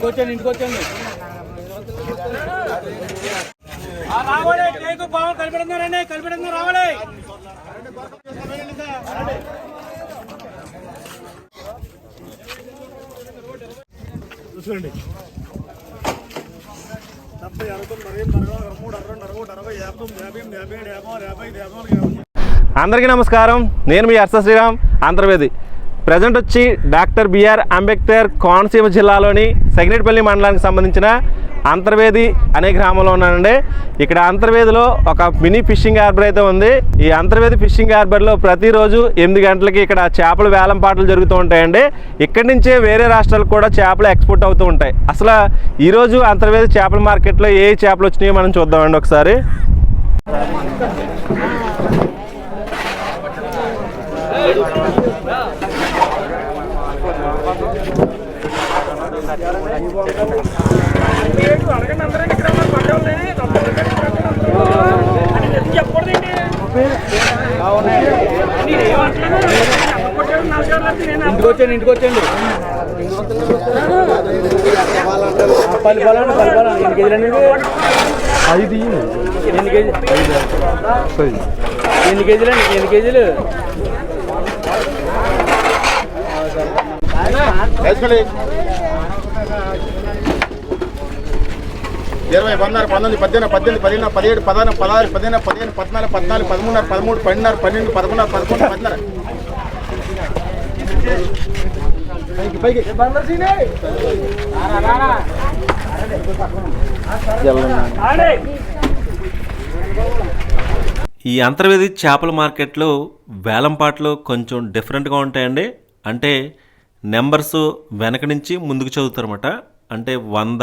ఇంటికి వచ్చాను ఇంటికి వచ్చాను రావాలి టేకు పావులు కలిపెడుతున్నారండి కలిపెడుతున్నారు రావాలి. చూసుకోండి డెబ్బై అరవై తొమ్మిది అరవై అరవై అరవై మూడు అరవై అరవై ఒకటి అరవై యాభై తొమ్మిది యాభై ఎనిమిది యాభై ఏడు యాభై ఆరు యాభై ఐదు యాభై నాలుగు యాభై. అందరికీ నమస్కారం. నేను మీ అర్స శ్రీరామ్ అంతర్వేది. ప్రజెంట్ వచ్చి doctor B R Ambedkar Konaseema జిల్లాలోని సగినేటిపల్లి మండలానికి సంబంధించిన అంతర్వేది అనే గ్రామంలో ఉన్నానండి. ఇక్కడ అంతర్వేదిలో ఒక మినీ ఫిషింగ్ హార్బర్ అయితే ఉంది. ఈ అంతర్వేది ఫిషింగ్ హార్బర్లో ప్రతిరోజు ఎనిమిది గంటలకి ఇక్కడ చేపల వేలం పాటలు జరుగుతూ ఉంటాయండి. ఇక్కడి నుంచే వేరే రాష్ట్రాలకు కూడా చేపలు ఎక్స్పోర్ట్ అవుతూ ఉంటాయి. అసలు ఈరోజు అంతర్వేది చేపల మార్కెట్లో ఏ చేపలు వచ్చినాయో మనం చూద్దామండి ఒకసారి. ఇంటికి వచ్చాను ఇంటికి వచ్చాను పల్లి పొలం పల్లి పొలం ఎన్ని కేజీలు అండి ఎన్ని కేజీ ఎన్ని కేజీలు అండి? ఎన్ని కేజీలు? ఇరవై పదహారు పంతొమ్మిది పద్దెనిమిది పద్దెనిమిది పదిహేను పదిహేడు పదహారు పదహారు పదిహేను పదిహేను పద్నాలుగు పద్నాలుగు పదమూడున్నర పదమూడు పన్నెండున్నర పన్నెండు పదకొండున్నర పదకొండు పదిన్నర ఈ అంతర్వేది చేపల మార్కెట్లో వేలంపాట్లు కొంచెం డిఫరెంట్గా ఉంటాయండి. అంటే నెంబర్స్ వెనక నుంచి ముందుకు చదువుతారన్నమాట. అంటే వంద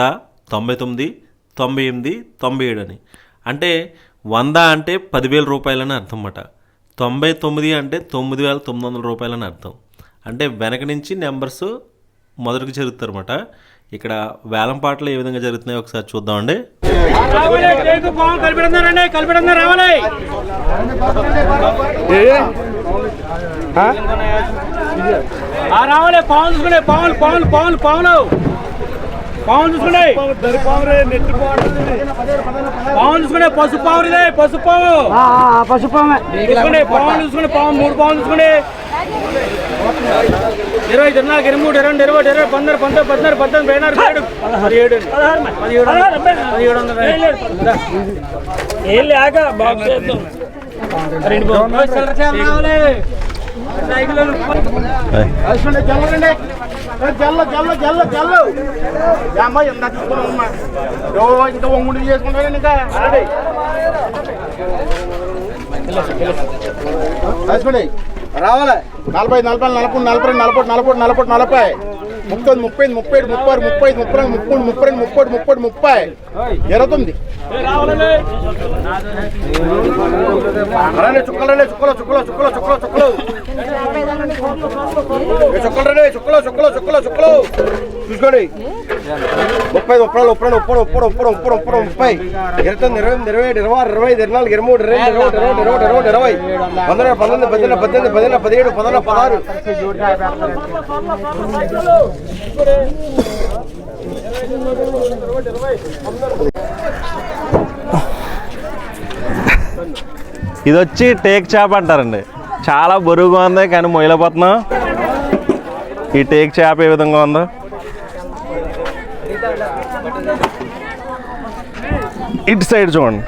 తొంభై తొమ్మిది తొంభై ఎనిమిది తొంభై ఏడు అని. అంటే వంద అంటే పదివేల రూపాయలని అర్థం అన్నమాట తొంభై తొమ్మిది అంటే తొమ్మిది వేల తొమ్మిది వందల రూపాయలని అర్థం. అంటే వెనక నుంచి నెంబర్స్ మొదటికి జరుగుతారన్నమాట. ఇక్కడ వేలంపాట్లు ఏ విధంగా జరుగుతున్నాయో ఒకసారి చూద్దామండి. రావాలి పావులు పావులు పావులు పావులు పావులు పావును చూసుకుంటే పావును చూసుకుంటే పసుపు పావు ఇదే పసుపు పావు. పసుపు పావు. చూసుకుంటే పావును చూసుకుంటే మూడు పావును చూసుకుంటే ఇరవై తిరునాలుగు ఇరవై మూడు ఇరవై రెండు ఇరవై ఇరవై పన్నెండు పంతొమ్మిది పద్నాలుగు పద్దెనిమిది పదిహేడు పదిహేడు పదిహేడు పదిహేడు వందల. ఏళ్ళు ఆగా బాబు రెండు సైకిల్ జల్ల జల్ల జల్ల జల్లు. అమ్మ ఎంత తీసుకున్నామ్మా ఇంకా వంగుడి చేసుకుంటాను ఇంకా రావాలి? నలభై నలభై నలభై నలభై నలభై నలభై నలభై. నలభై ముప్పై ముప్పై ముప్పై ముప్పై ముప్పై ముప్పై ముప్పై ముప్పై ముప్పై ముప్పై ముప్పై ఇరవై తొమ్మిది రండి చుక్కలు రండి చుక్కలు చుక్కలు చుక్కలు చుక్కలు చుక్కలు ఏ చుక్కలు చుక్కలు చుక్కలు చుక్కలు చూసుకోండి ముప్పై ముప్పై ముప్పై ముప్పై ముప్పై ముప్పై ముప్పై ముప్పై ముప్పై ఇరవై తొమ్మిది ఇరవై ఎనిమిది ఇరవై ఇరవై ఆరు ఇరవై ఐదు ఇరవై నాలుగు ఇరవై మూడు ఇరవై రెండు ఇరవై ఒకటి, ఇరవై ఒకటి, ఇరవై ఒకటి, ఇరవై పంతొమ్మిది పంతొమ్మిది పద్దెనిమిది పద్దెనిమిది పదిహేడు పదహారు పదహారు ఇది వచ్చి టేక్ చేప అంటారండి. చాలా బరువుగా ఉంది కానీ మొయ్యలేకపోతున్నాం. ఈ టేక్ చేప ఏ విధంగా ఉందో. ఇటు సైడ్ చూడండి.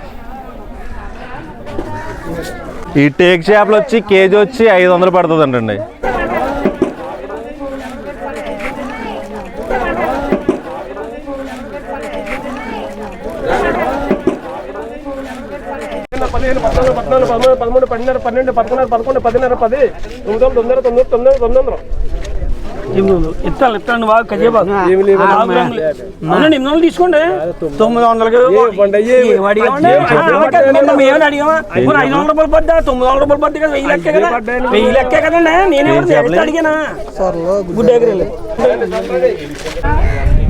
ఈ టేక్ చేపలు వచ్చి కేజీ వచ్చి ఐదు వందలు పడుతుంది అంటండి పదిహేను పద్నాలుగు పద్నాలుగు పదమూడు పదమూడు పన్నెండు పన్నెండు పదకొండు పదకొండు పదిన్నర పది. తొమ్మిది వందలు తొమ్మిది తొమ్మిది తొమ్మిది తొమ్మిది వందలు. ఇస్తాను ఇస్తాను బాగా ఎనిమిది వందలు తీసుకోండి. తొమ్మిది వందలకి ఏమని అడిగామా ఐదు వందల రూపాయలు పడ్డా? తొమ్మిది వందల రూపాయలు పడ్డా? కదా వెయ్యి లెక్కే కదా? వెయ్యి లెక్కే కదండి? నేనే అడిగానా? గుడ్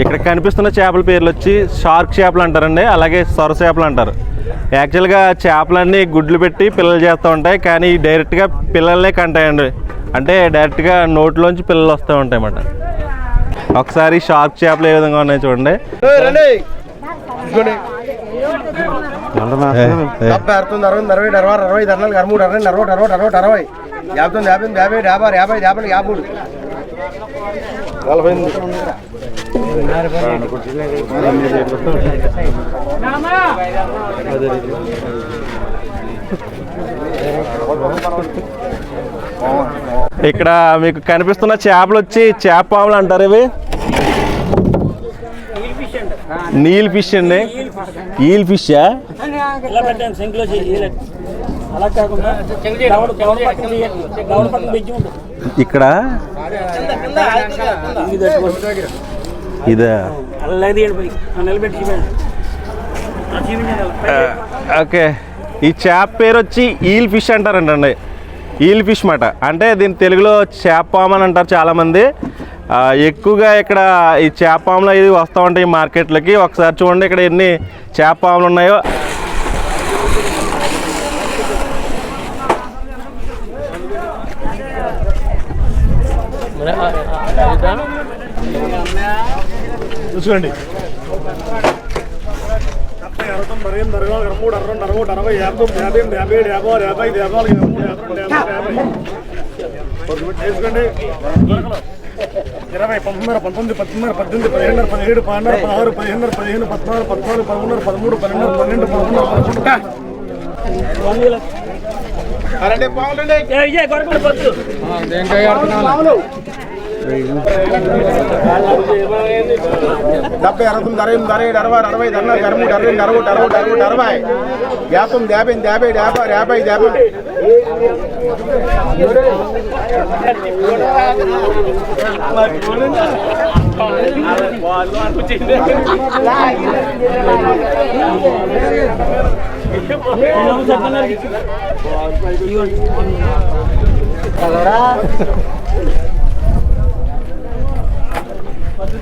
ఇక్కడ కనిపిస్తున్న చేపల పేర్లు వచ్చి షార్క్ చేపలు అంటారండి అలాగే సొర చేపలు అంటారు. యాక్చువల్గా చేపలన్నీ గుడ్లు పెట్టి పిల్లలు చేస్తూ ఉంటాయి కానీ డైరెక్ట్గా పిల్లలనే కంటాయండి అంటే డైరెక్ట్గా నోట్లోంచి పిల్లలు వస్తూ ఉంటాయి అన్నమాట ఒకసారి షార్క్ చేపలు ఏ విధంగా ఉన్నాయి చూడండి యాభై యాభై యాభై యాభై యాభై యాభై ఇక్కడ మీకు కనిపిస్తున్న చేపలు వచ్చి చేప పాములు అంటారు ఇవి. నీల్ ఫిష్ అండి. ఈల్ ఫిష్ ఇక్కడ ఇది. ఓకే ఈ చేప పేరు వచ్చి ఈల్ ఫిష్ అంటారంటండి ఈల్ ఫిష్ మాట అంటే దీని తెలుగులో చేప పాము అని అంటారు చాలామంది ఎక్కువగా ఇక్కడ ఈ చేప పాములు ఇది వస్తూ ఉంటాయి ఈ మార్కెట్లకి ఒకసారి చూడండి ఇక్కడ ఎన్ని చేప పాములు ఉన్నాయో చూడండి అరవై అరవై అరవై యాభై యాభై యాభై యాభై ఐదు యాభై యాభై యాభై ఇరవై పంతొమ్మిది పంతొమ్మిది పద్దెనిమిది పద్దెనిమిది పదిహేను పదిహేడు పన్నెండు పదహారు పదిహేను పదిహేను పద్నాలుగు పద్నాలుగు పదమూడు పదమూడు పన్నెండు పన్నెండు పదమూడు పదకొండు డెబ్బై అరవై తొమ్మిది అరవై ఎనిమిది అరవై ఏడు అరవై అరవై ఐదు అరవై అరవై మూడు అరవై అరవై ఒకటి అరవై ఒకటి, అరవై ఒకటి, అరవై యాభై తొమ్మిది యాభై ఎనిమిది యాభై ఏడు యాభై యాభై. ఐదు యాభై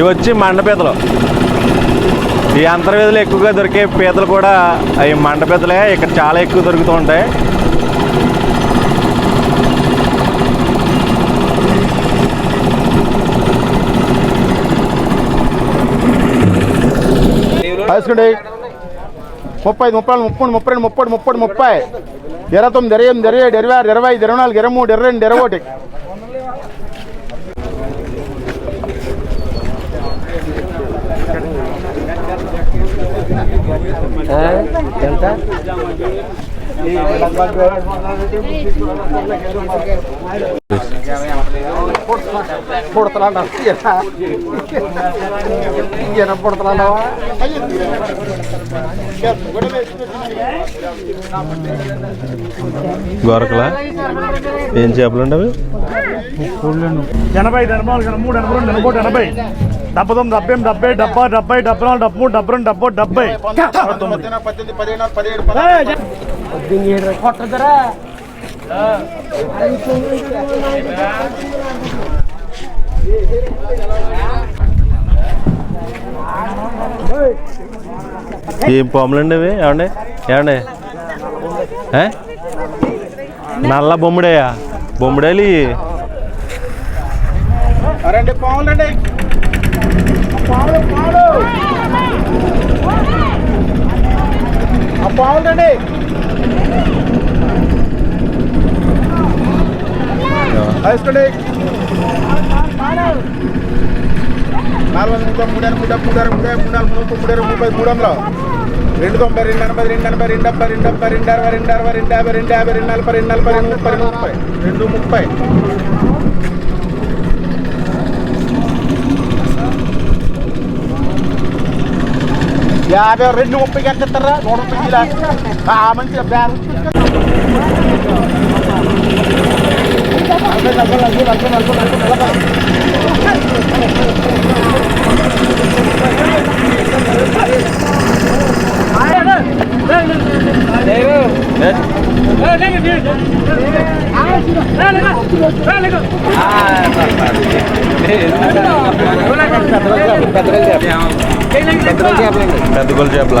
ఇవి వచ్చి మండపీతలు. ఈ అంతర్వేదలు ఎక్కువగా దొరికే పీతలు కూడా అవి మండపీతలే. ఇక్కడ చాలా ఎక్కువ దొరుకుతూ ఉంటాయి. వేసుకోండి ముప్పై ముప్పై నాలుగు, ముప్పై ముప్పై రెండు ముప్పై ముప్పై ముప్పై. ఇరవై తొమ్మిది ఇరవై ఎనిమిది ఇరవై ఏడు ఇరవై ఆరు ఇరవై ఐదు ఇరవై నాలుగు ఇరవై మూడు ఇరవై రెండు ఇరవై ఒకటి. ఎంత పుడతలా పుడతలా ఏం చేపలు ఉండవు? ఎనభై ఐదు ఎనభై మూడు ఎనభై రెండు ఎనభై ఎనభై. డెబ్బై తొమ్మిది డెబ్బై ఎనిమిది డెబ్బై డెబ్బై డెబ్బై డెబ్బై నాలుగు డెబ్బై మూడు డెబ్బై రెండు డెబ్బై. ఏం పాములండి ఇవి? ఏమండి? ఏమండి? నల్ల బొమ్మిడేయా? బొమ్మిడేలు. రండి పావులండి వేసుకోండి నాలుగు వందల ముప్పై మూడు మూడు మూడు ముప్పై మూడు నాలుగు ముప్పై మూడు ముప్పై మూడు వందలు రెండు తొంభై రెండు ఎనభై రెండు ఎనభై రెండు డెబ్బై రెండు డెబ్బై రెండు అరవై రెండు అరవై రెండు యాభై రెండు యాభై రెండు నలభై రెండు నలభై రెండు ముప్పై రెండు ముప్పై రెండు ముప్పై. యాభై రెండు ముప్పై కట్టేస్తారా నూట ముప్పై కిలో ఆ మంచి బేరం పెద్ద గొల్ల చేపల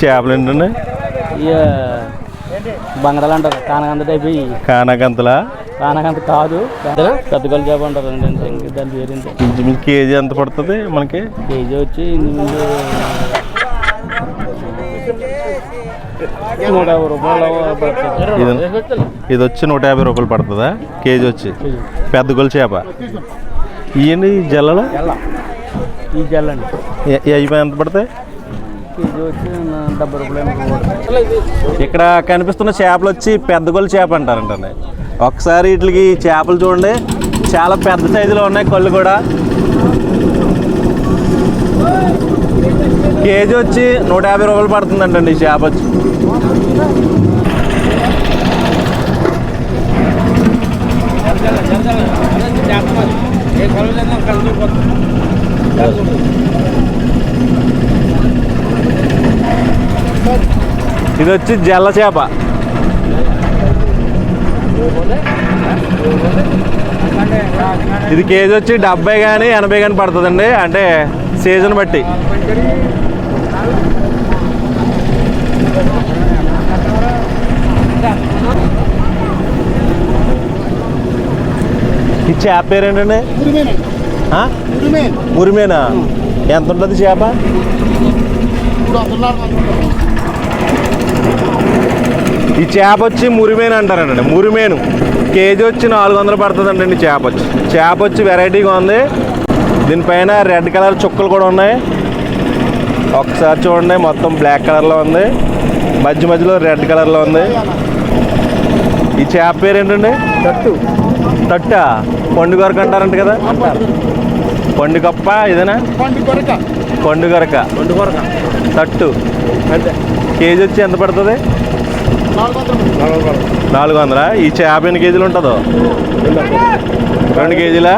చేపలు ఏంటండి? బంగారాలు అంటారు. కానకంత టైప్ ఇవి. కానాకంతలా కానకంత కాదు. పెద్ద గొల్ల చేప అంటారు దాని పేరు. ఇంచుమించు కేజీ ఎంత పడుతుంది మనకి? కేజీ వచ్చి ఇంచుమించు నూట యాభై రూపాయలు. ఇది ఇది వచ్చి నూట యాభై రూపాయలు పడుతుందా? కేజీ వచ్చి. పెద్ద గొల్ల చేప. ఇవన్నీ జల్లలు. ఈ జల్లండి అయిపోయి ఎంత పడతాయి? ఇక్కడ కనిపిస్తున్న చేపలు వచ్చి పెద్ద గొల్ల చేప అంటారంటండి ఒకసారి వీటికి చేపలు చూడండి. చాలా పెద్ద సైజులో ఉన్నాయి కళ్ళు కూడా. కేజీ వచ్చి నూట యాభై రూపాయలు పడుతుందంటండి ఈ చేప వచ్చి. ఇది వచ్చి జల్ల చేప ఇది కేజీ వచ్చి డెబ్బై కానీ ఎనభై కానీ పడుతుందండి. అంటే సీజన్ బట్టి. ఈ చేప పేరేంటండి? ఉరిమేనా ఎంత ఉంటుంది చేప? ఈ చేప వచ్చి మురిమేను అంటారండి మురిమేను. కేజీ వచ్చి నాలుగు వందలు పడుతుందండి చేప వచ్చి. చేప వచ్చి వెరైటీగా ఉంది. దీనిపైన రెడ్ కలర్ చుక్కలు కూడా ఉన్నాయి. ఒకసారి చూడండి మొత్తం బ్లాక్ కలర్లో ఉంది. మధ్య మధ్యలో రెడ్ కలర్లో ఉంది. ఈ చేప పేరు ఏంటండి? తట్టు. తట్ట? పండు గొరక అంటారంట కదా. పండు కప్ప ఇదేనా? పండు గొరక తట్టు. కేజీ వచ్చి ఎంత పడుతుంది? నాలుగు వందలా? ఈ చేప ఎన్ని కేజీలు ఉంటుందో? రెండు కేజీలా?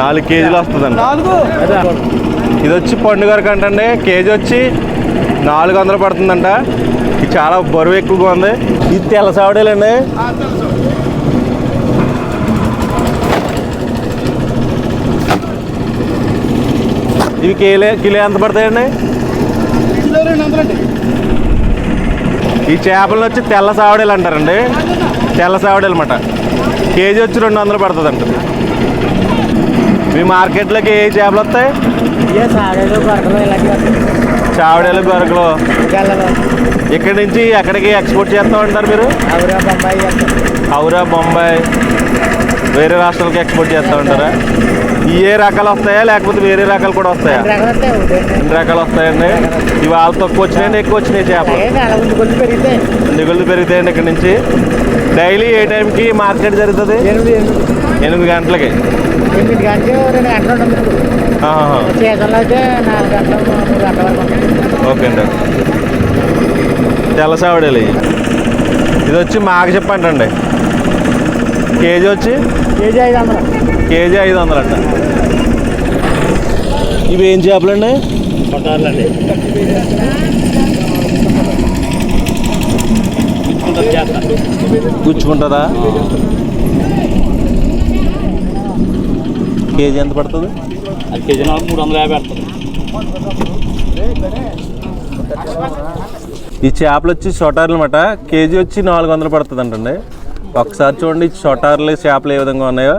నాలుగు కేజీలు వస్తుందండి. ఇది వచ్చి పండుగ అంటండి కేజీ వచ్చి నాలుగు వందలు పడుతుందంట. ఇది చాలా బరువు ఎక్కువగా ఉంది. ఇది తెల్ల సావడేలండి. ఇవి కిలో కిలో ఎంత పడతాయండి? ఈ చేపలు వచ్చి తెల్ల సావడేలు అంటారండి. తెల్ల సావడేలు అన్నమాట కేజీ వచ్చి రెండు వందలు పడుతుంది అంట మీ మార్కెట్లోకి ఏ చేపలు వస్తాయి? చావడేలు గొరకలు ఇక్కడి నుంచి ఎక్కడికి ఎక్స్పోర్ట్ చేస్తూ ఉంటారు మీరు? ఔరా బొంబాయి వేరే రాష్ట్రాలకు ఎక్స్పోర్ట్ చేస్తూ ఉంటారా ఏ రకాలు వస్తాయా? లేకపోతే వేరే రకాలు కూడా వస్తాయా? ఎన్ని రకాలు వస్తాయండి. ఇవాళ తక్కువ వచ్చినాయండి ఎక్కువ వచ్చినాయి చేపలు. నిగుళ్ళు పెరుగుతాయండి ఇక్కడ నుంచి. డైలీ ఏ టైంకి మార్కెట్ జరుగుతుంది? ఎనిమిది గంటలకి. ఎనిమిది గంటలు రెండు గంటలు ఉంటుంది. ఆహా. సీజన్లో అయితే నాలుగు గంటలు మూడు గంటల వరకు ఉంటుంది. ఓకే అండి. తెల్ల సావడేలు ఇవి. ఇది వచ్చి మాకు చెప్పండి కేజీ వచ్చి? కేజీ ఐదు వందలు. కేజీ ఐదు వందలు అంట ఇవి ఏం చేపలండి? చేస్తారు గుచ్చుకుంటుందా కేజీ ఎంత పడుతుంది? అది కేజీ నాలుగు మూడు వందల యాభై పడుతుంది. ఈ చేపలు వచ్చి షొటార్లు అనమాట కేజీ వచ్చి నాలుగు వందలు పడుతుంది అంటండి ఒకసారి చూడండి షొటార్లు చేపలు ఏ విధంగా ఉన్నాయో.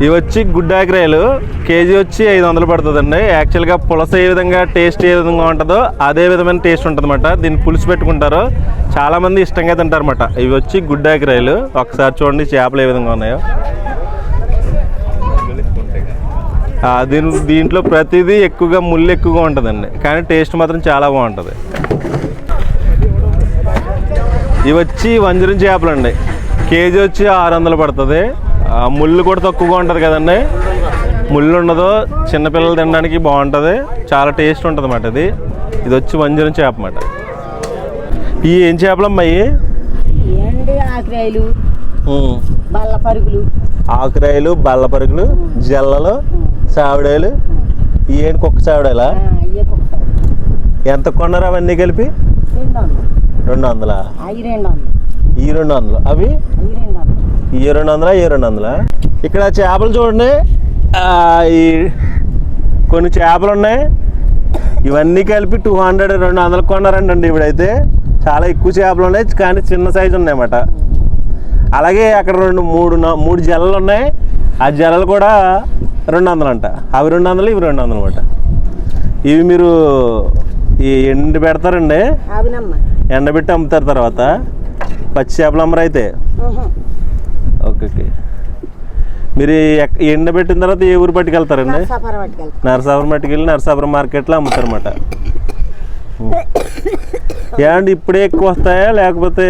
ఇవి వచ్చి గుడ్డాకిరాయలు కేజీ వచ్చి ఐదు వందలు పడుతుందండి. యాక్చువల్గా పులస ఏ విధంగా టేస్ట్ ఏ విధంగా ఉంటుందో అదే విధమైన టేస్ట్ ఉంటుందన్నమాట. దీన్ని పులుసు పెట్టుకుంటారు. చాలామంది ఇష్టంగా తింటారన్నమాట. ఇవి వచ్చి గుడ్డాకిరాయలు ఒకసారి చూడండి చేపలు ఏ విధంగా ఉన్నాయో. దీని దీంట్లో ప్రతిదీ ఎక్కువగా ముళ్ళు ఎక్కువగా ఉంటుందండి. కానీ టేస్ట్ మాత్రం చాలా బాగుంటుంది. ఇవి వచ్చి వంజరం చేపలు అండి కేజీ వచ్చి ఆరు వందలు పడుతుంది. ముళ్ళు కూడా తక్కువగా ఉంటుంది కదండి. ముళ్ళు ఉండదు చిన్నపిల్లలు తినడానికి బాగుంటుంది. చాలా టేస్ట్ ఉంటుంది అన్నమాట ఇది. ఇది వచ్చి వంజరం చేప అన్నమాట. ఈ ఏం చేపలు అమ్మాయి? ఆకురాయలు? బల్ల పరుగులు. ఆకురాయలు జల్లలు సావిడాయలు. ఈ ఏంటి కుక్క కుక్కలు ఎంత కొన్నారు అవన్నీ కలిపి? రెండు వందలు. ఈ రెండు వందలు. అవి? ఈ రెండు వందల ఈ రెండు వందల ఇక్కడ చేపలు చూడండి. ఈ కొన్ని చేపలు ఉన్నాయి. ఇవన్నీ కలిపి టూ హండ్రెడ్ రెండు వందలు కొన్నారండి అండి ఇప్పుడైతే చాలా ఎక్కువ చేపలు ఉన్నాయి కానీ చిన్న సైజు ఉన్నాయన్నమాట. అలాగే అక్కడ రెండు మూడు మూడు జల్లలు ఉన్నాయి. ఆ జల్లలు కూడా రెండు వందలు అంట అవి రెండు వందలు ఇవి రెండు వందలు అనమాట ఇవి మీరు ఈ ఎండు పెడతారండి. ఎండబెట్టి అమ్ముతారు తర్వాత. పచ్చి చేపలు అమ్మరు అయితే ఓకే ఓకే మీరు ఎండబెట్టిన తర్వాత ఏ ఊరు పట్టుకెళ్తారండి? నరసాపురం పట్టుకెళ్ళి నరసాపురం మార్కెట్లో అమ్ముతారన్నమాట. ఏమండి ఇప్పుడే ఎక్కువ వస్తాయా? లేకపోతే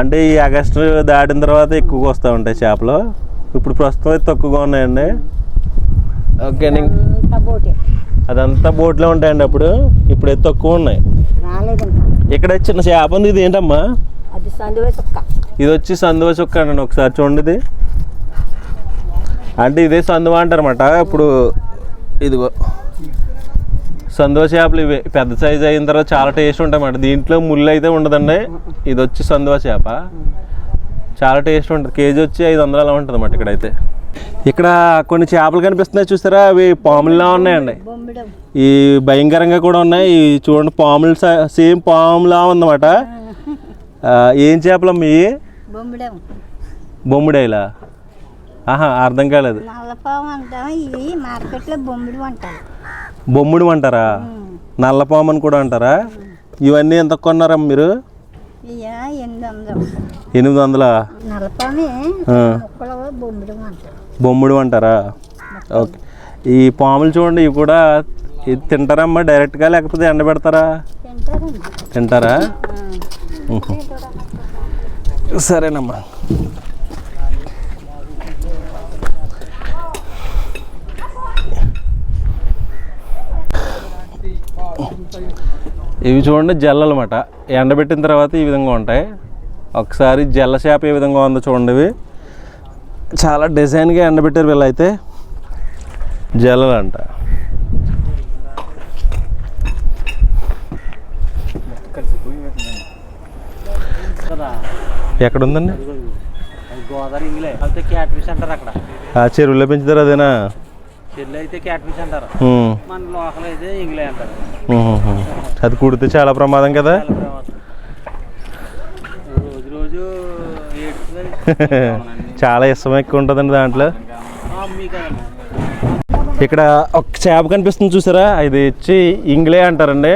అంటే ఈ ఆగస్టు దాటిన తర్వాత ఎక్కువగా వస్తూ ఉంటాయి చేపలు? ఇప్పుడు ప్రస్తుతం అయితే తక్కువగా ఉన్నాయండి. ఓకే అదంతా బోట్లో ఉంటాయండి అప్పుడు. ఇప్పుడైతే తక్కువ ఉన్నాయి. ఇక్కడ చిన్న చేప ఉంది ఇది ఏంటమ్మా? ఇది వచ్చి సందువ చుక్క అండి ఒకసారి చూడండి ఇది. అంటే ఇదే సందువ అంటారన్నమాట. ఇప్పుడు ఇదిగో. సందువ చేపలు ఇవి. పెద్ద సైజు అయిన తర్వాత చాలా టేస్ట్ ఉంటాయన్నమాట. దీంట్లో ముళ్ళు అయితే ఉండదండి. ఇది వచ్చి సందువ చేప. చాలా టేస్ట్ ఉంటుంది. కేజీ వచ్చి ఐదు వందలు అలా ఉంటుంది అన్నమాట ఇక్కడైతే. ఇక్కడ కొన్ని చేపలు కనిపిస్తున్నాయి చూస్తారా? అవి పాముల్లా ఉన్నాయండి. ఈ భయంకరంగా కూడా ఉన్నాయి. చూడండి పాములు స- సేమ్ పాములా ఉందన్నమాట. ఏం చేపలమ్మ ఇవి? బొమ్మిడం బొమ్మిడాయిలా? ఆహా అర్థం కాలేదు. నల్లపాము అంటాం ఇవి మార్కెట్లో బొమ్మిడి అంటారు బొమ్ముడు అంటారా నల్లపాము అని కూడా అంటారా? ఇవన్నీ ఎంత కొన్నారమ్మ మీరు? ఎనిమిది వందలు. బొమ్మిడం అంటారు ఓకే. ఈ పాములు చూడండి ఇవి కూడా ఇది తింటారమ్మా డైరెక్ట్గా లేకపోతే ఎండబెడతారా తింటారండి తింటారా. సరేనమ్మా. ఇవి చూడండి జల్లలు అనమాట ఎండబెట్టిన తర్వాత ఈ విధంగా ఉంటాయి. ఒకసారి జల్ల చేప ఏ విధంగా ఉందో చూడండి ఇవి. చాలా డిజైన్గా ఎండబెట్టారు వీళ్ళైతే. జల్లలు అంట ఎక్కడ ఉందండి గోదావరి చెరువులో పెంచుతారు అదేనా? చెల్లి అయితే క్యాట్ ఫిష్ అంటారు. ఉమ్. మన లోకల్ అయితే ఇంగ్లే అంటారు. ఉహుహు. అది కుడితే చాలా ప్రమాదం కదా? చాలా ప్రమాదం. రోజు రోజు ఏడుస్తుంది. చాలా ఇష్టం ఎక్కువ ఉంటుందండి దాంట్లో. ఇక్కడ ఒక చేప కనిపిస్తుంది చూసారా? ఇది వచ్చి ఇంగ్లే అంటారండి.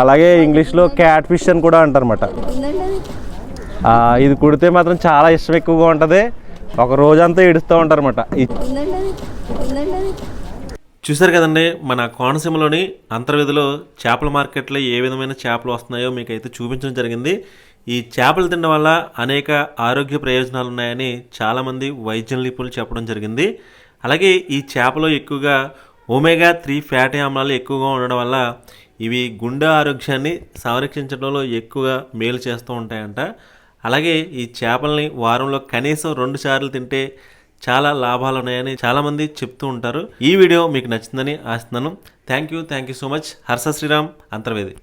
అలాగే ఇంగ్లీష్లో క్యాట్ ఫిష్ అని కూడా అంటారన్నమాట. ఇది కుడితే మాత్రం చాలా ఇష్టం ఎక్కువగా ఉంటుంది. ఒక రోజంతా ఏడుస్తూ ఉంటారన్నమాట. చూసారు కదండి మన కోనసీమలోని అంతర్వేదిలో చేపల మార్కెట్లో ఏ విధమైన చేపలు వస్తున్నాయో మీకు అయితే చూపించడం జరిగింది. ఈ చేపలు తినడం వల్ల అనేక ఆరోగ్య ప్రయోజనాలు ఉన్నాయని చాలామంది వైద్య నిపుణులు చెప్పడం జరిగింది. అలాగే ఈ చేపలో ఎక్కువగా ఒమేగా త్రీ ఫ్యాటీ ఆమ్లాలు ఎక్కువగా ఉండడం వల్ల ఇవి గుండె ఆరోగ్యాన్ని సంరక్షించడంలో ఎక్కువగా మేలు చేస్తూ ఉంటాయంట. అలాగే ఈ చేపల్ని వారంలో కనీసం రెండు సార్లు తింటే చాలా లాభాలు ఉన్నాయని చాలా మంది చెప్తూ ఉంటారు. ఈ వీడియో మీకు నచ్చిందని ఆశిస్తున్నాను. Thank you thank you so much Harsha Sriram Antarvedi.